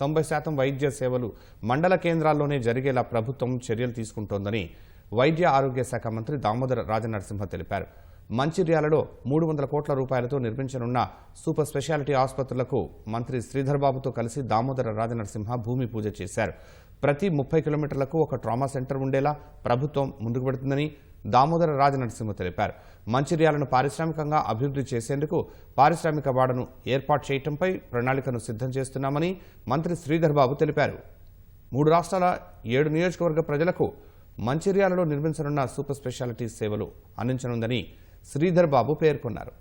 తొంభై శాతం వైద్య సేవలు మండల కేంద్రాల్లోనే జరిగేలా ప్రభుత్వం చర్యలు తీసుకుంటోందని వైద్య ఆరోగ్య శాఖ మంత్రి దామోదర రాజనరసింహ తెలిపారు. మంచిర్యాలలో మూడు వందల కోట్ల రూపాయలతో నిర్మించనున్న సూపర్ స్పెషాలిటీ ఆసుపత్రులకు మంత్రి శ్రీధర్ బాబుతో కలిసి దామోదర రాజనరసింహ భూమి పూజ చేశారు. ప్రతి ముప్పై కిలోమీటర్లకు ఒక ట్రామా సెంటర్ ఉండేలా ప్రభుత్వం ముందుకు పెడుతుందని దామోదర రాజనరసింహ తెలిపారు. మంచిర్యాలను పారిశ్రామికంగా అభివృద్ధి చేసేందుకు పారిశ్రామిక వాడను ఏర్పాటు చేయటంపై ప్రణాళికను సిద్ధం చేస్తున్నామని మంత్రి శ్రీధర్బాబు తెలిపారు. మూడు రాష్ట్రాల ఏడు నియోజకవర్గ ప్రజలకు మంచిర్యాలలో నిర్మించనున్న సూపర్ స్పెషాలిటీ సేవలు అందించనుందని శ్రీధర్ బాబు పేర్కొన్నారు.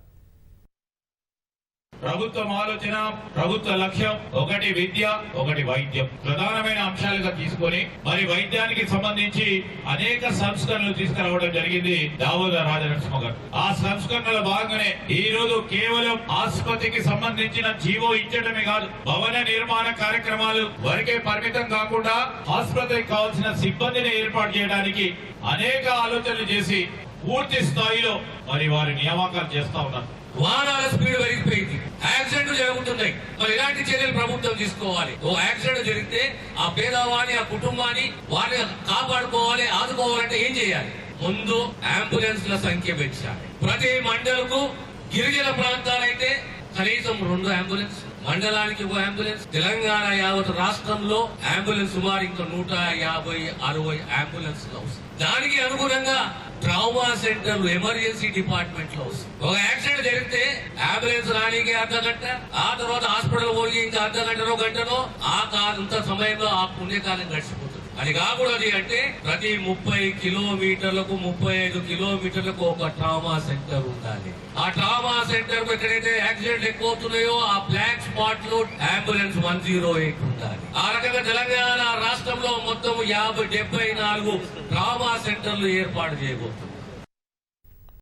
ప్రభుత్వం ఆలోచన ప్రభుత్వ లక్ష్యం ఒకటి విద్య ఒకటి వైద్యం. ప్రధానమైన అంశాలుగా తీసుకొని మరి వైద్యానికి సంబంధించి అనేక సంస్కరణలు తీసుకురావడం జరిగింది దామోదర రాజనరసింహ గారు. ఆ సంస్కరణల భాగంగానే ఈ రోజు కేవలం ఆసుపత్రికి సంబంధించిన జీవో ఇచ్చడమే కాదు భవన నిర్మాణ కార్యక్రమాలు వరకే పరిమితం కాకుండా ఆసుపత్రికి కావాల్సిన సిబ్బందిని ఏర్పాటు చేయడానికి అనేక ఆలోచనలు చేసి పూర్తి స్థాయిలో మరి వారి నియామకాలు చేస్తా ఉన్నారు. వాహనాల స్పీడ్ పెరిగిపోయింది యాక్సిడెంట్లు జరుగుతున్నాయి మరి ఇలాంటి చర్యలు ప్రభుత్వం తీసుకోవాలి. ఓ యాక్సిడెంట్ జరిగితే ఆ పేదవాణి ఆ కుటుంబాన్ని వారిని కాపాడుకోవాలి ఆదుకోవాలంటే ఏం చేయాలి? ముందు అంబులెన్స్ ల సంఖ్య పెంచాలి. ప్రతి మండలకు గిరిజన ప్రాంతాలైతే కనీసం రెండు అంబులెన్స్ మండలానికి ఒక అంబులెన్స్ తెలంగాణ యావత్ రాష్ట్రంలో అంబులెన్స్ సుమారు ఇంకా నూట యాభై అరవై అంబులెన్స్ అవసరం. దానికి అనుగుణంగా ట్రామా సెంటర్లు ఎమర్జెన్సీ డిపార్ట్మెంట్లో ఒక యాక్సిడెంట్ జరిగితే అంబులెన్స్ రానికి అర్ధ గంట ఆ తర్వాత హాస్పిటల్ పోయి ఇంకా అర్ధ గంటనో గంటనో ఆ కాలంత సమయంలో ఆ పుణ్యకాలం గడిచిపోతుంది. అది కాకూడదు అంటే ప్రతి ముప్పై కిలోమీటర్లకు ముప్పై ఐదు కిలోమీటర్లకు ఒక ట్రామా సెంటర్ ఉండాలి. ఆ ట్రామా సెంటర్ ఎక్కడైతే యాక్సిడెంట్ ఎక్కువ అవుతున్నాయో ఆ బ్లాక్ స్పాట్లో అంబులెన్స్ వన్ జీరో ఎయిట్ ఉండాలి. ఆ రకంగా తెలంగాణ రాష్ట్రంలో మొత్తం యాభై డెబ్బై నాలుగు ట్రామా సెంటర్లు ఏర్పాటు చేయబోతున్నారు